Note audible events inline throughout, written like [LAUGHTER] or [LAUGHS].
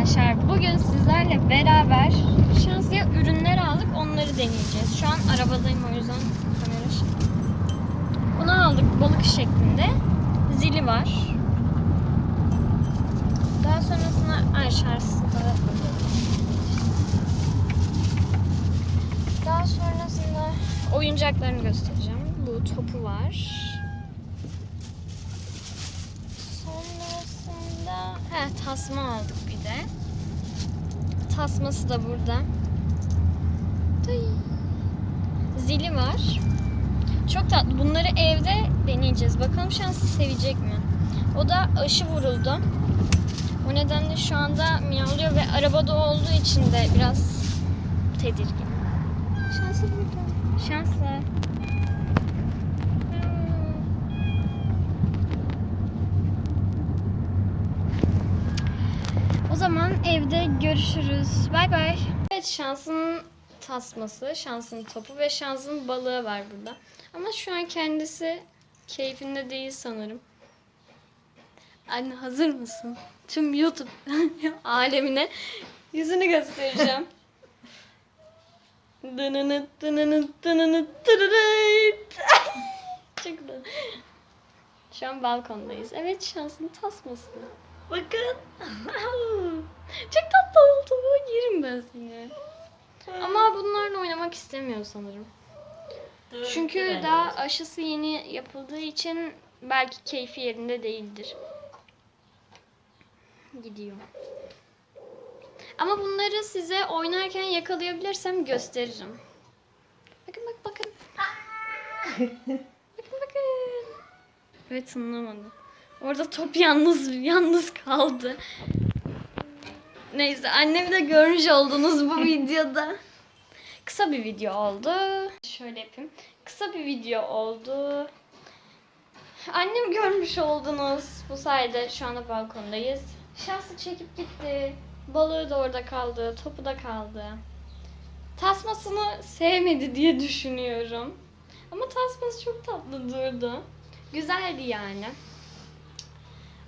arkadaşlar. Bugün sizlerle beraber şansiye ürünler aldık. Onları deneyeceğiz. Şu an arabadayım o yüzden kamera şey. Bunu aldık balık şeklinde. Zili var. Daha sonrasında ay şarjsızda. Daha sonrasında oyuncaklarını göstereceğim. Bu topu var. Sonrasında tasma aldık bir de. Tasması da burada. Zili var. Çok tatlı. Bunları evde deneyeceğiz. Bakalım şansı sevecek mi? O da aşı vuruldu. O nedenle şu anda miyavlıyor ve arabada olduğu için de biraz tedirgin. Şanslı burada. Şanslı. Hmm. O zaman evde görüşürüz. Bay bay. Evet şansın tasması, şansın topu ve şansın balığı var burada. Ama şu an kendisi keyfinde değil sanırım. Anne hazır mısın? Tüm YouTube [LAUGHS] alemine yüzünü göstereceğim. [LAUGHS] Dınınıt dınınıt dınınıt dınınıt. Da. [LAUGHS] Şu an balkondayız. Evet şansın tasması. Bakın. [LAUGHS] Çok tatlı oldu. Yerim ben seni. Ama bunlarla oynamak istemiyor sanırım. Çünkü daha aşısı yeni yapıldığı için belki keyfi yerinde değildir. Gidiyor. Ama bunları size oynarken yakalayabilirsem gösteririm. Bakın bak bakın. [LAUGHS] bakın bakın. Evet tınlamadı. Orada top yalnız yalnız kaldı. Neyse annemi de görmüş oldunuz bu [LAUGHS] videoda. Kısa bir video oldu. Şöyle yapayım. Kısa bir video oldu. Annemi görmüş oldunuz. Bu sayede şu anda balkondayız. Şansı çekip gitti. Balığı da orada kaldı. Topu da kaldı. Tasmasını sevmedi diye düşünüyorum. Ama tasması çok tatlı durdu. Güzeldi yani.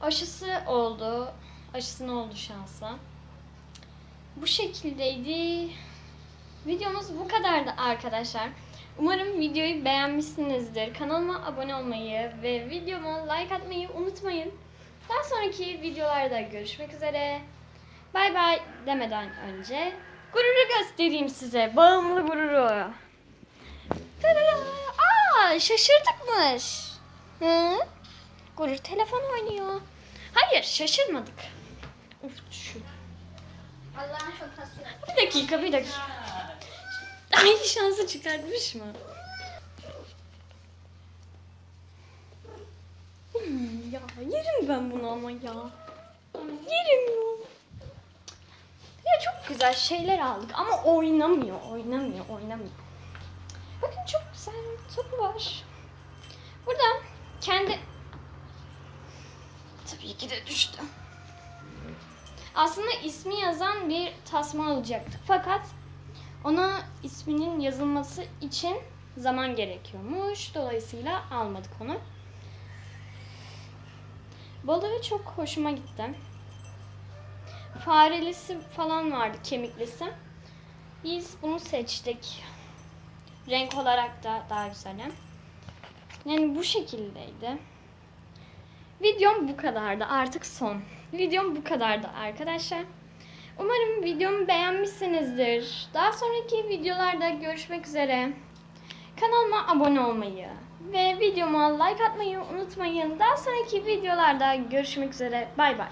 Aşısı oldu. Aşısını oldu şansa. Bu şekildeydi. Videomuz bu kadardı arkadaşlar. Umarım videoyu beğenmişsinizdir. Kanalıma abone olmayı ve videoma like atmayı unutmayın. Daha sonraki videolarda görüşmek üzere. Bay bay demeden önce gururu göstereyim size. Bağımlı gururu. Aa, şaşırdıkmış. Hı? Gurur telefon oynuyor. Hayır şaşırmadık. Uf şu. Allah'ın çok. Bir dakika bir dakika. Ay şansı çıkartmış mı? Hmm, ya yerim ben bunu ama ya. Yerim ya. Ya çok güzel şeyler aldık ama oynamıyor, oynamıyor, oynamıyor. Bakın çok güzel top var. Burada kendi... Tabii de düştü. Aslında ismi yazan bir tasma alacaktık. Fakat ona isminin yazılması için zaman gerekiyormuş. Dolayısıyla almadık onu. Balığı çok hoşuma gitti. Farelisi falan vardı, kemiklisi. Biz bunu seçtik. Renk olarak da daha güzel. Yani bu şekildeydi. Videom bu kadardı. Artık son. Videom bu kadardı arkadaşlar. Umarım videomu beğenmişsinizdir. Daha sonraki videolarda görüşmek üzere. Kanalıma abone olmayı ve videoma like atmayı unutmayın. Daha sonraki videolarda görüşmek üzere. Bay bay.